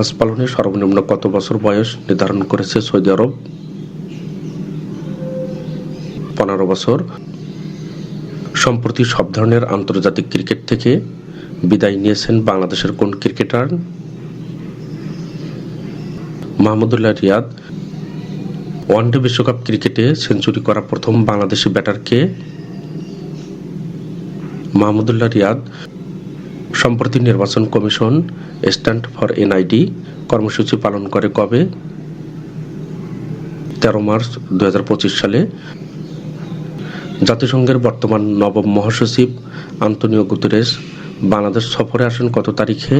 হজ পালনে সর্বনিম্ন কত বছর বয়স নির্ধারণ করেছে সৌদি আরব? পনেরো বছর। সম্প্রতি সব ধরনের আন্তর্জাতিক ক্রিকেট থেকে বিদায় নিয়েছেন বাংলাদেশের কোন ক্রিকেটার? মাহমুদুল্লাহ রিয়াদ। ওয়ানডে বিশ্বকাপ ক্রিকেটে সেঞ্চুরি করা প্রথম বাংলাদেশি ব্যাটারকে মাহমুদুল্লাহ রিয়াদ। সম্প্রতি নির্বাচন কমিশন স্ট্যান্ড ফর এনআইডি কর্মসূচি পালন করে কবে? তেরো মার্চ দু হাজার পঁচিশ সালে। জাতিসংঘের বর্তমান নবম মহাসচিব আন্তনিও গুতেরেস বাংলাদেশ সফরে আসেন কত তারিখে?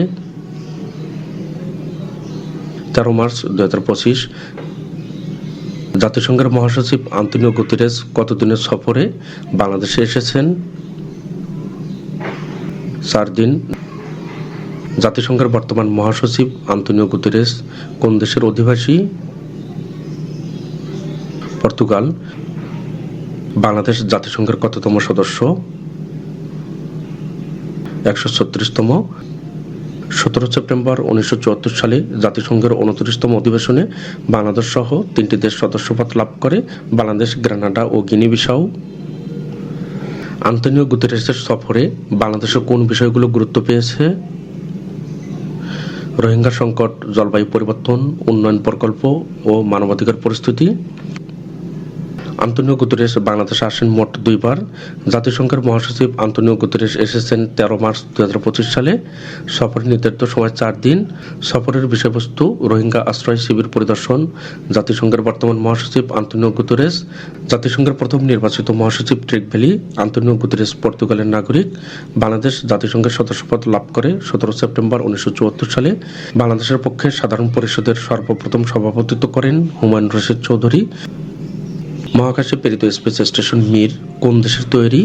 তেরো মার্চ দু হাজার পঁচিশ। জাতিসংঘের মহাসচিব আন্তনিও গুতেরেস কতদিনের সফরে বাংলাদেশে এসেছেন? চার দিন। জাতিসংঘের বর্তমান মহাসচিব আন্তনিও গুতেরেস কোন দেশের অধিবাসী? পর্তুগাল। বাংলাদেশ জাতিসংঘের কততম সদস্য? একশো ছত্রিশতম। সতেরো সেপ্টেম্বর উনিশশো চুয়াত্তর সালে জাতিসংঘের উনত্রিশতম অধিবেশনে বাংলাদেশ সহ তিনটি দেশ সদস্যপদ লাভ করে বাংলাদেশ, গ্রানাডা ও গিনি বিসাউ আন্তনিও গুতেরেসের সফরে বাংলাদেশে কোন বিষয়গুলো গুরুত্ব পেয়েছে? রোহিঙ্গা সংকট, জলবায়ু পরিবর্তন, উন্নয়ন প্রকল্প ও মানবাধিকার পরিস্থিতি। আন্তনিও গুতেরেস বাংলাদেশে আসেন মোট দুইবার। জাতিসংঘের মহাসচিব আন্তনিও গুতেরেস এসেছেন তেরো মার্চ দু পঁচিশ সালে। সফরের নির্ধারিত সময় চার দিন। সফরের বিষয়বস্তু রোহিঙ্গা আশ্রয় শিবির পরিদর্শন। জাতিসংঘের বর্তমান মহাসচিব আন্তনিও গুতেরেস জাতিসংঘের প্রথম নির্বাচিত মহাসচিব ট্রিক ভ্যালি, আন্তনিও গুতেরেস পর্তুগালের নাগরিক। বাংলাদেশ জাতিসংঘের সদস্যপদ লাভ করে সতেরো সেপ্টেম্বর উনিশশো চুয়াত্তর সালে বাংলাদেশের পক্ষে সাধারণ পরিষদের সর্বপ্রথম সভাপতিত্ব করেন হুমায়ুন রশিদ চৌধুরী। মহাকাশে প্রেরিত স্পেস স্টেশন মির কোন দেশের তৈরি?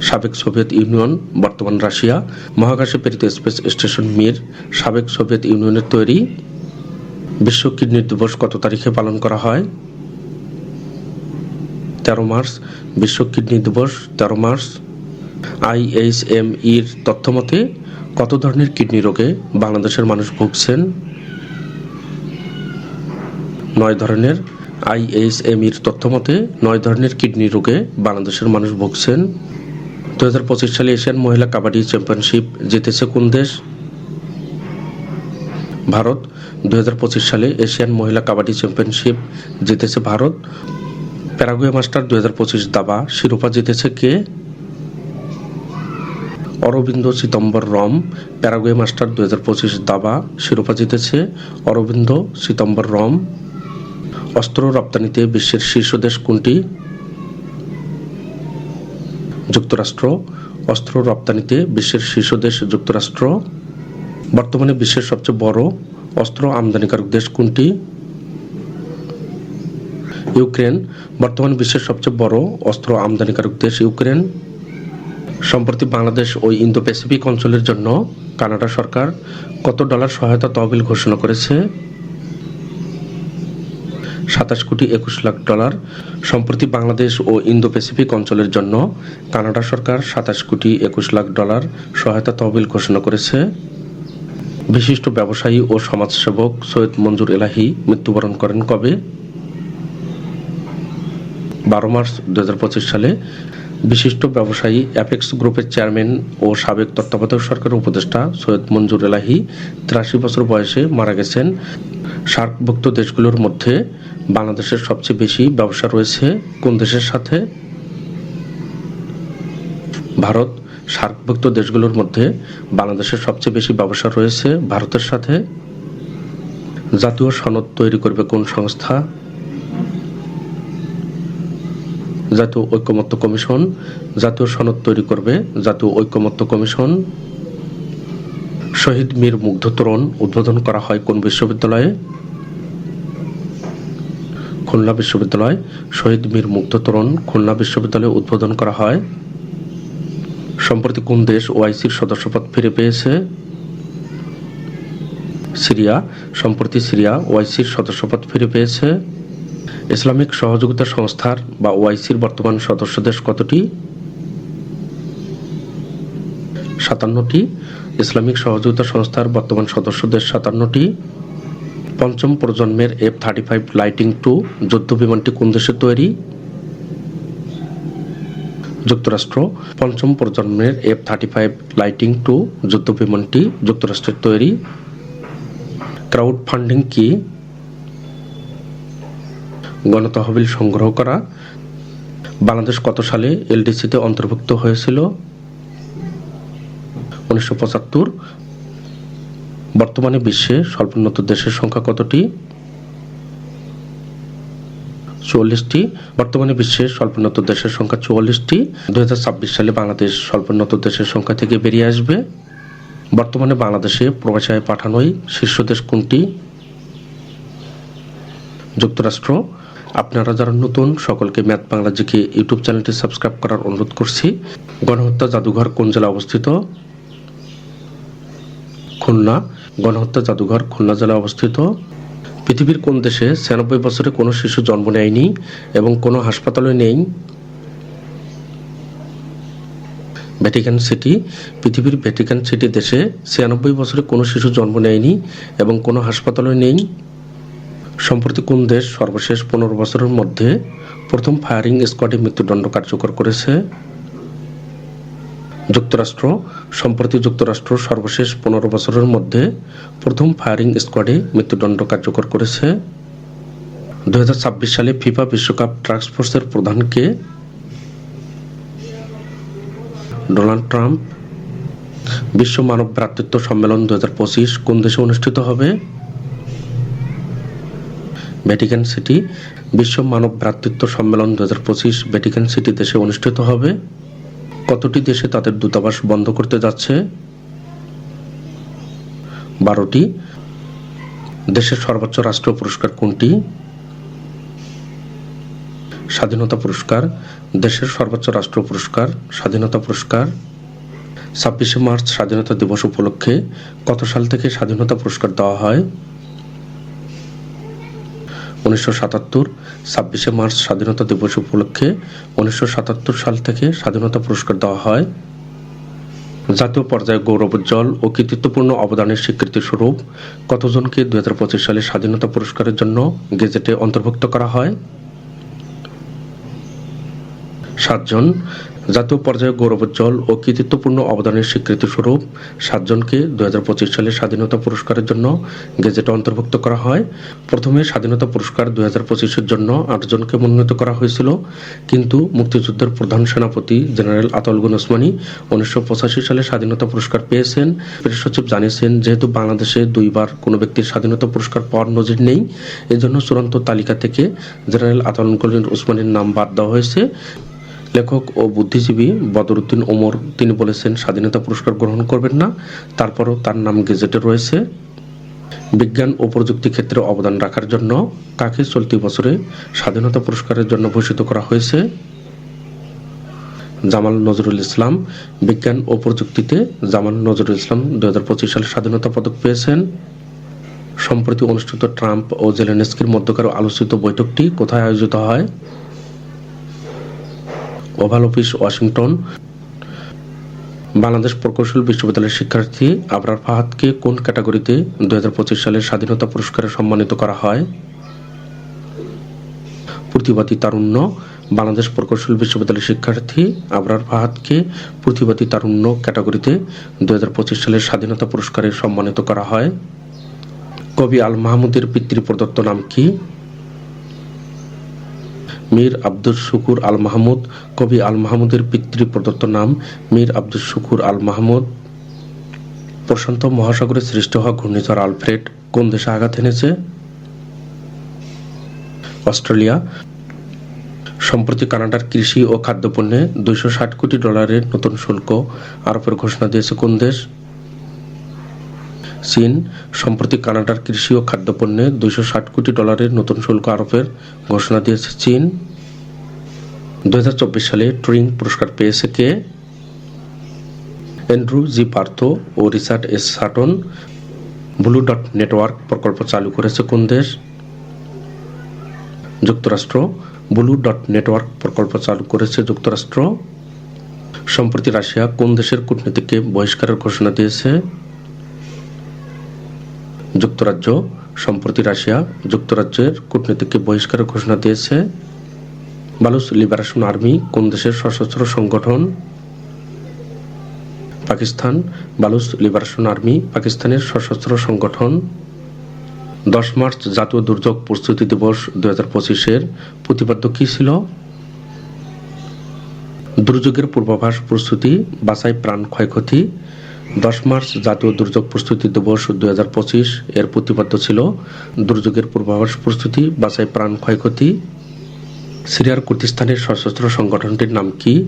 সাবেক সোভিয়েত ইউনিয়ন, বর্তমান রাশিয়া। মহাকাশে প্রেরিত স্পেস স্টেশন মির, সাবেক সোভিয়েত ইউনিয়নের তৈরি। বিশ্ব কিডনি দিবস কত তারিখে পালন করা হয়? তেরো মার্চ, বিশ্ব কিডনি দিবস, তেরো মার্চ। আইএইচএম ইর তথ্যমতে কত ধরনের কিডনি রোগে বাংলাদেশের মানুষ ভুগছেন? নয় ধরনের আইএইচএমির তথ্যমতে নয় ধরনের কিডনি রোগে বাংলাদেশের মানুষ ভুগছেন। দু হাজার পঁচিশ সালে এশিয়ান মহিলা কাবাডি চ্যাম্পিয়নশিপ জিতেছে কোন দেশ? ভারত। দু হাজার পঁচিশ সালে এশিয়ান মহিলা কাবাডি চ্যাম্পিয়নশিপ জিতেছে ভারত। প্যারাগুয়ে মাস্টার দু হাজার পঁচিশ দাবা শিরোপা জিতেছে কে? Aravindh Chithambaram, Paraguay master দু হাজার পঁচিশ দাবা শিরোপা জিতেছে অরবিন্দ সিতম্বর রম। অস্ত্র রপ্তানিতে বিশ্বের শীর্ষ দেশ কোনটি? যুক্তরাষ্ট্র। অস্ত্র রপ্তানিতে বিশ্বের শীর্ষ দেশ যুক্তরাষ্ট্র। বর্তমানে বিশ্বের সবচেয়ে বড় অস্ত্র আমদানিকারক দেশ কোনটি? ইউক্রেন। বর্তমানে বিশ্বের সবচেয়ে বড় অস্ত্র আমদানিকারক দেশ ইউক্রেন। সম্প্রতি বাংলাদেশ ও ইন্দো প্যাসিফিক অঞ্চলের জন্য কানাডা সরকার কত ডলার সহায়তা তহবিল ঘোষণা করেছে? সাতাশ কোটি একুশ লাখ ডলার সম্প্রতি বাংলাদেশ ও ইন্দো প্যাসিফিক অঞ্চলের জন্য কানাডা সরকার সাতাশ কোটি একুশ লাখ ডলার সহায়তা তহবিল ঘোষণা করেছে। বিশিষ্ট ব্যবসায়ী ও সমাজসেবক সৈয়দ মঞ্জুর এলাহি মৃত্যুবরণ করেন কবে? বারো মার্চ দুই হাজার পঁচিশ সালে বিশিষ্ট ব্যবসায়ী অ্যাপেক্স গ্রুপের চেয়ারম্যান ও সাবেক তত্ত্বাবধায়ক সরকারের উপদেষ্টা সৈয়দ মঞ্জুর এলাহি তিরাশি বছর বয়সে মারা গেছেন। সার্কভুক্ত দেশগুলোর মধ্যে বাংলাদেশের সবচেয়ে বেশি ব্যবসা রয়েছে। কোন দেশের সাথে? ভারত। সার্কভুক্ত দেশগুলোর মধ্যে বাংলাদেশের সবচেয়ে বেশি ব্যবসা রয়েছে। ভারতের সাথে। জাতীয় সনদ তৈরি করবে কোন সংস্থা? জাতীয় ঐক্যমত্য কমিশন। জাতীয় সনদ তৈরি করবে জাতীয় ঐক্যমত্য কমিশন। শহীদ মীর মুগ্ধ তোরণ উদ্বোধন করা হয় কোন বিশ্ববিদ্যালয়ে? খুলনা বিশ্ববিদ্যালয়। শহীদ মীর মুগ্ধ তোরণ খুলনা বিশ্ববিদ্যালয়ে উদ্বোধন করা হয়। সম্প্রতি কোন দেশ ওআইসির সদস্যপদ ফিরে পেয়েছে? সিরিয়া। সম্প্রতি সিরিয়া ওআইসির সদস্যপদ ফিরে পেয়েছে। ইসলামিক সহযোগিতা সংস্থার বা ওআইসির বর্তমান সদস্য দেশ কতটি? সাতান্নটি। ইসলামিক সহযোগিতা সংস্থার বর্তমান সদস্যদের সাতান্নটি। পঞ্চম প্রজন্মের F thirty five lighting two যুদ্ধ বিমানটি কোন দেশে তৈরি? যুক্তরাষ্ট্র। পঞ্চম প্রজন্মের F thirty five lighting two যুদ্ধ বিমানটি যুক্তরাষ্ট্রের তৈরি। ক্রাউড ফান্ডিং কি? গণতহবিল সংগ্রহ করা। বাংলাদেশ কত সালে এলডিসিতে অন্তর্ভুক্ত হয়েছিল? উনিশশো পঁচাত্তর। বর্তমানে বিশ্বে স্বল্পোন্নত দেশের সংখ্যা কতটি? চুয়াল্লিশটি। বর্তমানে বিশ্বে স্বল্পোন্নত দেশের সংখ্যা চুয়াল্লিশটি। দুই সালে বাংলাদেশ স্বল্পোন্নত দেশের সংখ্যা থেকে বেরিয়ে আসবে। বর্তমানে বাংলাদেশে প্রবাসায় পাঠানোই শীর্ষ দেশ কোনটি? যুক্তরাষ্ট্র। আপনারা যারা নতুন, সকলকে ম্যাথ বাংলাজিকে ইউটিউব চ্যানেলটি সাবস্ক্রাইব করার অনুরোধ করছি। গণহত্যা জাদুঘর কোন জেলায় অবস্থিত? খুলনা গণহত্যা জাদুঘর খুলনা জেলায় অবস্থিত। পৃথিবীর কোন দেশে ছিয়ানব্বই বছরে কোনো শিশু জন্ম নেয়নি এবং কোনো হাসপাতালে নেই? ভ্যাটিকান সিটি, পৃথিবীর ভ্যাটিকান সিটি দেশে ছিয়ানব্বই বছরে কোনো শিশু জন্ম নেয়নি এবং কোনো হাসপাতালে নেই? সম্প্রতি কোন দেশ সর্বশেষ পনেরো বছরের মধ্যে প্রথম ফায়ারিং স্কোয়াডে মৃত্যুদণ্ড কার্যকর করেছে? যুক্তরাষ্ট্র, সম্প্রতি যুক্তরাষ্ট্র সর্বশেষ পনেরো বছরের মধ্যে প্রথম ফায়ারিং স্কোয়াডে মৃত্যুদণ্ড কার্যকর করেছে। দু হাজার ছাব্বিশ সালে ফিফা বিশ্বকাপ ট্রাক্সফোর্সের প্রধানকে ডোনাল্ড ট্রাম্প বিশ্ব মানব ভ্রাতৃত্ব সম্মেলন দুই হাজার পঁচিশ কোন দেশে অনুষ্ঠিত হবে? ভ্যাটিকান সিটি বিশ্ব মানব ভ্রাতৃত্ব সম্মেলন দু হাজার পঁচিশ ভ্যাটিকান সিটি দেশে অনুষ্ঠিত হবে। কতটি দেশে তাদের দূতাবাস বন্ধ করতে যাচ্ছে? বারোটি। দেশের সর্বোচ্চ রাষ্ট্রীয় পুরস্কার কোনটি? স্বাধীনতা পুরস্কার। দেশের সর্বোচ্চ রাষ্ট্রীয় পুরস্কার, স্বাধীনতা পুরস্কার। ছাব্বিশে মার্চ স্বাধীনতা দিবস উপলক্ষে কত সাল থেকে স্বাধীনতা পুরস্কার দেওয়া হয়? উনিশশো সাতাত্তর, ছাব্বিশে মার্চ স্বাধীনতা দিবস উপলক্ষে উনিশশো সাতাত্তর সাল থেকে স্বাধীনতা পুরস্কার দেওয়া হয়। জাতীয় পর্যায়ে গৌরবোজ্জ্বল ও কৃতিত্বপূর্ণ অবদানের স্বীকৃতি স্বরূপ কতজনকে পঁচিশ সালে স্বাধীনতা পুরস্কারের জন্য গেজেটে অন্তর্ভুক্ত করা হয়? সাতজন জাতীয় পর্যায়ে গৌরবোজ্জ্বল ও কৃতিত্বপূর্ণ অবদানের স্বীকৃতি স্বরূপ সাতজনকে দু হাজার পঁচিশ সালে স্বাধীনতা পুরস্কারের জন্য গেজেটে অন্তর্ভুক্ত করা হয়। প্রথমে স্বাধীনতা পুরস্কার দু হাজার পঁচিশের জন্য আটজনকে মনোনীত করা হয়েছিল। কিন্তু মুক্তিযুদ্ধের প্রধান সেনাপতি জেনারেল আতলগুন ওসমানী উনিশশো পঁচাশি সালে স্বাধীনতা পুরস্কার পেয়েছেন। প্রেস সচিব জানিয়েছেন, যেহেতু বাংলাদেশে দুইবার কোনো ব্যক্তির স্বাধীনতা পুরস্কার পাওয়ার নজির নেই, এজন্য চূড়ান্ত তালিকা থেকে জেনারেল আতলগুন ওসমানীর নাম বাদ দেওয়া হয়েছে। লেখক ও বুদ্ধিজীবী বদরুদ্দিন ওমর। তিনি বলেছেন, স্বাধীনতা পুরস্কার গ্রহণ করবেন না, তারপরও তার নাম গেজেটে রয়েছে। বিজ্ঞান ও প্রযুক্তি ক্ষেত্রে অবদান রাখার জন্য তাকে চলতি বছরে স্বাধীনতা পুরস্কারের জন্য ভূষিত করা হয়েছে। জামাল নজরুল ইসলাম, বিজ্ঞান ও প্রযুক্তিতে জামাল নজরুল ইসলাম দু হাজার পঁচিশ সালে স্বাধীনতা পদক পেয়েছেন। সম্প্রতি অনুষ্ঠিত ট্রাম্প ও জেলেনস্কির মধ্যকার আলোচিত বৈঠকটি কোথায় আয়োজিত হয়? Oval office, Washington. বাংলাদেশ প্রকৌশল বিশ্ববিদ্যালয়ের শিক্ষার্থী আবরার ফাহাদকে কোন ক্যাটাগরিতে দুই হাজার পঁচিশ সালের স্বাধীনতা পুরস্কারে সম্মানিত করা হয়? প্রতিবাদী তারুণ্য। বাংলাদেশ প্রকৌশল বিশ্ববিদ্যালয়ের শিক্ষার্থী আবরার ফাহাদকে প্রতিবাদী তারুণ্য ক্যাটাগরিতে দুই হাজার পঁচিশ সালের স্বাধীনতা পুরস্কারে সম্মানিত করা হয়। কবি আল মাহমুদের পিতৃ প্রদত্ত নাম কি? মীর আব্দুল শুকুর আল মাহমুদ, কবি আল মাহমুদের পিতৃ প্রদত্ত নাম মীর আব্দুল শুকুর আল মাহমুদ। প্রশান্ত মহাসাগরে সৃষ্টি হওয়া ঘূর্ণিঝড় আলফ্রেড কোন দেশে আঘাত এনেছে? অস্ট্রেলিয়া। সম্প্রতি কানাডার কৃষি ও খাদ্যপণ্যে দুইশো ষাট কোটি ডলারের নতুন শুল্ক আরোপের ঘোষণা দিয়েছে কোন দেশ? চীন সম্প্রতি কানাডার কৃষি ও খাদ্যপণ্যে দুইশো ষাট কোটি ডলারের নতুন শুল্ক আরোপের ঘোষণা দিয়েছে চীন। দু হাজার চব্বিশ সালে টুরিং পুরস্কার পেয়েছে কে? অ্যান্ড্রু জি পার্থ ও Richard S Sutton blue dot network প্রকল্প চালু করেছে কোন দেশ? যুক্তরাষ্ট্র। ব্লু ডট নেটওয়ার্ক প্রকল্প চালু করেছে যুক্তরাষ্ট্র। সম্প্রতি রাশিয়া কোন দেশের কূটনীতিককে বহিষ্কারের ঘোষণা দিয়েছে? যুক্তরাজ্য, সম্প্রতি রাশিয়া, যুক্তরাজ্যের কূটনীতিককে বহিষ্কারের ঘোষণা দিয়েছে। বালুস লিবারেশন আর্মি, কোন দেশের সশস্ত্র সংগঠন? পাকিস্তান বালুস লিবারেশন আর্মি, পাকিস্তানের সশস্ত্র সংগঠন। দশ মার্চ জাতীয় দুর্যোগ প্রস্তুতি দিবস দু হাজার পঁচিশের প্রতিপাদ্য কী ছিল? দুর্যোগের পূর্বাভাস প্রস্তুতি, বাছাই প্রাণ ক্ষয়ক্ষতি দশ মার্চ জাতীয় দুর্যোগ প্রস্তুতি দিবস দুই হাজার পঁচিশ, এর প্রতিপাদ্য ছিল, দুর্যোগের পূর্বাভাস প্রস্তুতি, বাছাই প্রাণ ক্ষয়ক্ষতি। সিরিয়ার কুর্দিস্তানের সশস্ত্র সংগঠনটির নাম কি?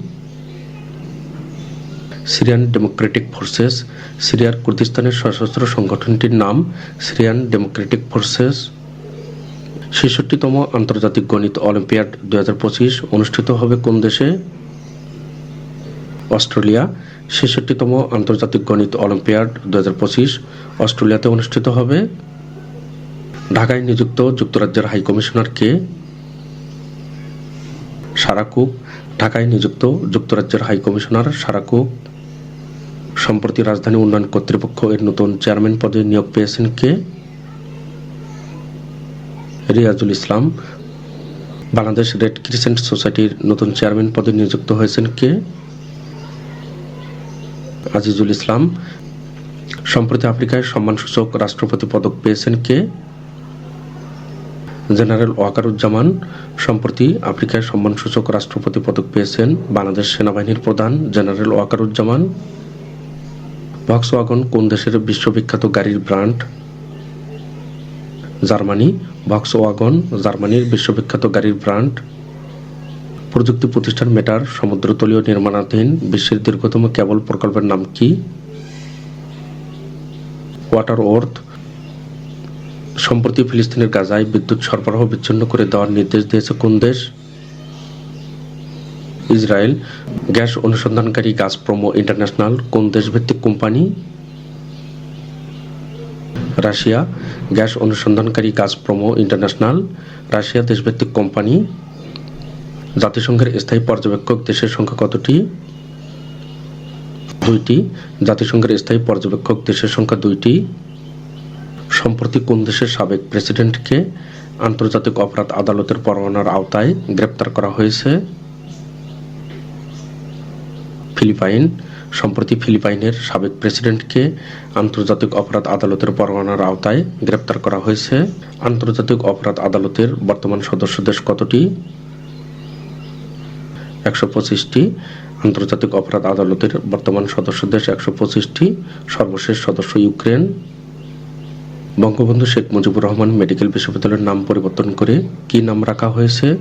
Syrian democratic forces. সিরিয়ার কুর্দিস্তানের সশস্ত্র সংগঠনটির নাম সিরিয়ান ডেমোক্রেটিক ফোর্সেস। ছেষট্টিতম আন্তর্জাতিক গণিত অলিম্পিয়াড দুই হাজার পঁচিশ অনুষ্ঠিত হবে কোন দেশে? অস্ট্রেলিয়া, ছেষট্টিতম আন্তর্জাতিক গণিত অলিম্পিয়াড দু হাজার পঁচিশ, অস্ট্রেলিয়াতে অনুষ্ঠিত হবে। ঢাকায় নিযুক্ত যুক্তরাজ্যের হাইকমিশনার কে? সারাকুক ঢাকায় নিযুক্ত যুক্তরাজ্যের হাইকমিশনার সারাকুক সম্প্রতি রাজধানী উন্নয়ন কর্তৃপক্ষ এর নতুন চেয়ারম্যান পদে নিয়োগ পেয়েছেন কে? রিয়াজুল ইসলাম। বাংলাদেশ রেড ক্রিসেন্ট সোসাইটির নতুন চেয়ারম্যান পদে নিযুক্ত হয়েছেন কে? আজিজুল ইসলাম, সম্প্রতি আফ্রিকায় সম্মানসূচক রাষ্ট্রপতি পদক পেয়েছেন কে? জেনারেল ওয়াকারুজ্জামান, সম্প্রতি আফ্রিকায় সম্মানসূচক রাষ্ট্রপতি পদক পেয়েছেন বাংলাদেশ সেনাবাহিনীর প্রধান জেনারেল ওয়াকারুজ্জামান, ভক্সওয়াগন কোন দেশের বিশ্ববিখ্যাত গাড়ির ব্র্যান্ড? জার্মানি, ভক্সওয়াগন জার্মানির বিশ্ববিখ্যাত গাড়ির ব্র্যান্ড। প্রযুক্তি প্রতিষ্ঠান মেটার সমুদ্রতলীয় নির্মাণাধীন বিশ্বের দীর্ঘতম কেবল প্রকল্পের নাম কি? ওয়াটার ওর্থ সম্প্রতি ফিলিস্তিনের গাজায় বিদ্যুৎ সরবরাহ বিচ্ছিন্ন করে দেওয়ার নির্দেশ দিয়েছে কোন দেশ? ইসরায়েল, গ্যাস অনুসন্ধানকারী গাজপ্রোমো ইন্টারন্যাশনাল, কোন দেশভিত্তিক কোম্পানি? রাশিয়া, গ্যাস অনুসন্ধানকারী গাজপ্রোমো ইন্টারন্যাশনাল, রাশিয়া দেশভিত্তিক কোম্পানি। জাতিসংঘের স্থায়ী পর্যবেক্ষক দেশের সংখ্যা কতটি? দুইটি। জাতিসংঘের স্থায়ী পর্যবেক্ষক দেশের সংখ্যা দুইটি। সম্প্রতি কোন দেশের সাবেক প্রেসিডেন্টকে আন্তর্জাতিক অপরাধ আদালতের পরোয়ানার আওতায় গ্রেপ্তার করা হয়েছে? ফিলিপাইন। সম্প্রতি ফিলিপাইনের সাবেক প্রেসিডেন্টকে আন্তর্জাতিক অপরাধ আদালতের পরোয়ানার আওতায় গ্রেপ্তার করা হয়েছে। আন্তর্জাতিক অপরাধ আদালতের বর্তমান সদস্য দেশ কতটি? একশো পঁচিশটি আন্তর্জাতিক অপরাধ আদালতের বর্তমান সদস্য দেশ একশো পঁচিশটি, সর্বশেষ সদস্য ইউক্রেন। বঙ্গবন্ধু শেখ মুজিবুর রহমান মেডিকেল বিশ্ববিদ্যালয়ের নাম পরিবর্তন করে কি নাম রাখা হয়েছে?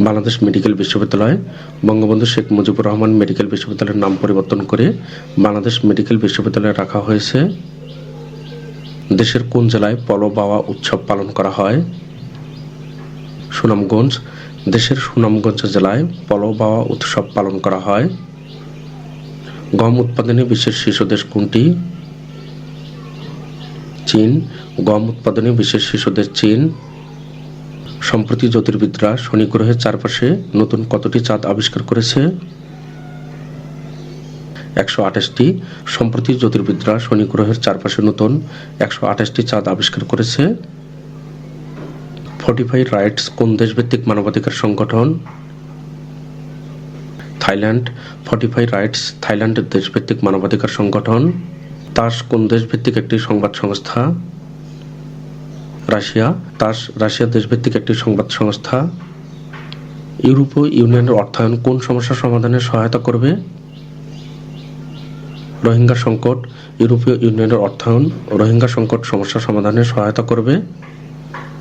বাংলাদেশ মেডিকেল বিশ্ববিদ্যালয়। বঙ্গবন্ধু শেখ মুজিবুর রহমান মেডিকেল বিশ্ববিদ্যালয়ের নাম পরিবর্তন করে বাংলাদেশ মেডিকেল বিশ্ববিদ্যালয়ে রাখা হয়েছে। দেশের কোন জেলায় পলো বাওয়া উৎসব পালন করা হয়? সুনামগঞ্জ দেশের সুনামগঞ্জ জেলায় পলো বাওয়া উৎসব পালন করা হয়। গম উৎপাদনে বিশ্বের শীর্ষ দেশ কোনটি? চীন। গম উৎপাদনে বিশ্বের শীর্ষ দেশ চীন। সম্প্রতি জ্যোতির্বিদরা শনি গ্রহের চারপাশে নতুন কতটি চাঁদ আবিষ্কার করেছে? একশো আঠাশটি। সম্প্রতি জ্যোতির্বিদরা শনি গ্রহের চারপাশে নতুন একশো আঠাশটি চাঁদ আবিষ্কার করেছে। ফর্টিফাই রাইটস কোন দেশভিত্তিক মানবাধিকার সংগঠন? থাইল্যান্ড ফর্টিফাই রাইটস থাইল্যান্ডের দেশভিত্তিক মানবাধিকার সংগঠন। তাস কোন দেশভিত্তিক একটি সংবাদ সংস্থা? রাশিয়া তাস রাশিয়া দেশভিত্তিক একটি সংবাদ সংস্থা। ইউরোপীয় ইউনিয়নের অর্থায়ন কোন সমস্যা সমাধানে সহায়তা করবে? রোহিঙ্গা সংকট ইউরোপীয় ইউনিয়নের অর্থায়ন রোহিঙ্গা সংকট সমস্যা সমাধানে সহায়তা করবে।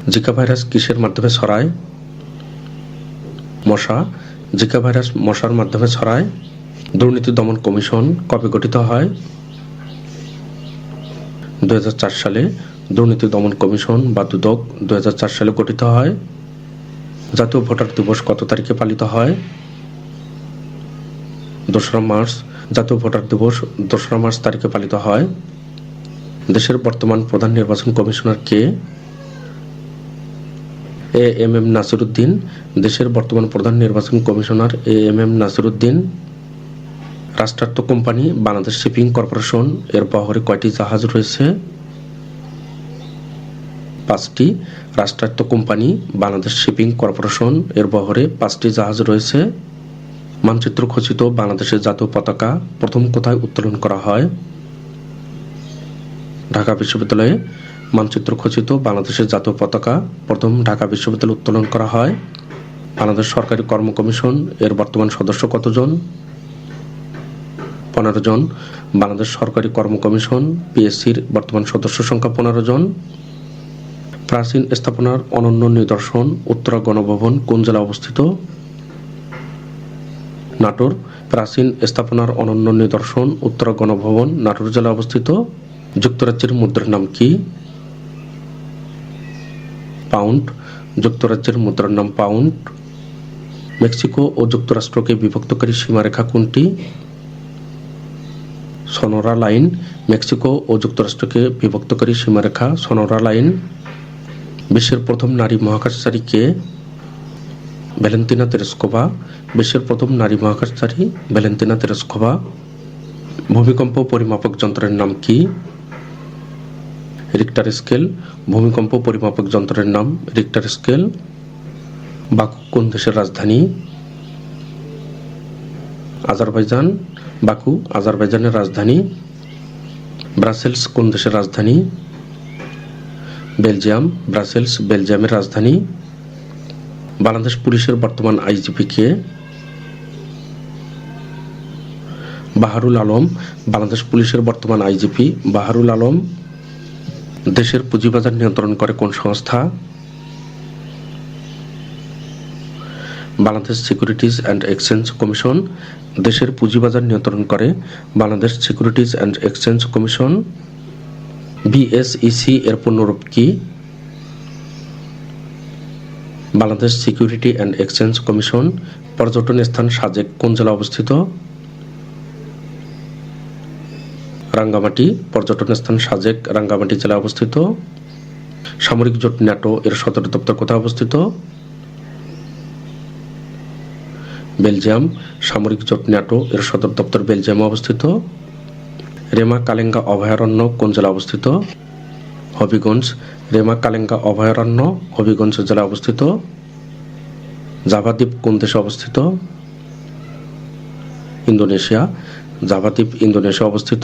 জিকা ভাইরাস কিসের মাধ্যমে ছড়ায়? মশা। জিকা ভাইরাস মশার মাধ্যমে ছড়ায়। দুর্নীতি দমন কমিশন কবে গঠিত হয়? দুই হাজার চার সালে দুর্নীতি দমন কমিশন বা দুদক দু হাজার চার সালে গঠিত হয়। জাতীয় ভোটার দিবস কত তারিখে পালিত হয়? দোসরা মার্চ, জাতীয় ভোটার দিবস দোসরা মার্চ তারিখে পালিত হয়। দেশের বর্তমান প্রধান নির্বাচন কমিশনার কে? এ এম এম নাসিরুদ্দিন, দেশের বর্তমান প্রধান নির্বাচন commissioner A M M Nasiruddin, রাষ্ট্রায়ত্ত কোম্পানি বাংলাদেশ শিপিং কর্পোরেশন, এর বহরে কয়টি জাহাজ রয়েছে? পাঁচটি। রাষ্ট্রায়ত্ত কোম্পানি বাংলাদেশ শিপিং কর্পোরেশন, এর বহরে পাঁচটি জাহাজ রয়েছে। মানচিত্র খচিত বাংলাদেশের জাতীয় পতাকা, প্রথম কোথায় উত্তোলন করা হয়? ঢাকা বিশ্ববিদ্যালয়ে মানচিত্র খচিত বাংলাদেশের জাতীয় পতাকা প্রথম ঢাকা বিশ্ববিদ্যালয়ে উত্তোলন করা হয়। বাংলাদেশ সরকারি কর্ম কমিশন এর বর্তমান সদস্য কতজন? পনেরো জন। বাংলাদেশ সরকারি কর্ম কমিশন, পিএসসির বর্তমান সদস্য সংখ্যা পনেরো জন। প্রাচীন স্থাপনার অনন্য নিদর্শন, উত্তরা গণভবন কোন জেলায় অবস্থিত? নাটোর। প্রাচীন স্থাপনার অনন্য নিদর্শন, উত্তরা গণভবন, নাটোর জেলায় অবস্থিত। যুক্তরাজ্যের মুদ্রার নাম কি? পাউন্ড যুক্তরাজ্যের মুদ্রার নাম পাউন্ড মেক্সিকো ও যুক্তরাষ্ট্রকে বিভক্তকারী সীমারেখা কোনটি? সনোরা লাইন, মেক্সিকো ও যুক্তরাষ্ট্রকে বিভক্তকারী সীমারেখা, সনোরা লাইন। বিশ্বের প্রথম নারী মহাকাশচারী কে? Valentina Tereshkova. বিশ্বের প্রথম নারী মহাকাশচারী ভ্যালেন্তিনা তেরেস্কোভা। ভূমিকম্প পরিমাপক যন্ত্রের নাম কি? রিক্টার স্কেল ভূমিকম্প পরিমাপক যন্ত্রের নাম রিক্টার স্কেল বাকু কোন দেশের রাজধানী? আজারবাইজান, বাকু আজারবাইজানের রাজধানী। ব্রাসেলস কোন দেশের রাজধানী? বেলজিয়াম, ব্রাসেলস বেলজিয়ামের রাজধানী। বাংলাদেশ পুলিশের বর্তমান আইজিপি কে? বাহারুল আলম, বাংলাদেশ পুলিশের বর্তমান আইজিপি বাহারুল আলম। দেশের পুঁজিবাজার নিয়ন্ত্রণ করে কোন সংস্থা? Bangladesh securities and exchange commission দেশের পুঁজিবাজার নিয়ন্ত্রণ করে Bangladesh securities and exchange commission BSEC এর পূর্ণরূপ কি? Bangladesh security and exchange commission পর্যটন স্থান সাজেক কোন জেলা অবস্থিত? রাঙ্গামাটি পর্যটন স্থান সাজেক রাঙ্গামাটি জেলায় অবস্থিত। সামরিক জোট ন্যাটো এর সদর দপ্তর কোথায় অবস্থিত? বেলজিয়াম। সামরিক জোট ন্যাটো এর সদর দপ্তর বেলজিয়ামে অবস্থিত। রেমা কালেঙ্গা অভয়ারণ্য কোন জেলায় অবস্থিত? হবিগঞ্জ। রেমা কালেঙ্গা অভয়ারণ্য হবিগঞ্জ জেলায় অবস্থিত। জাভাদ্বীপ কোন দেশে অবস্থিত? ইন্দোনেশিয়া। জাভাদ্বীপ ইন্দোনেশিয়া অবস্থিত।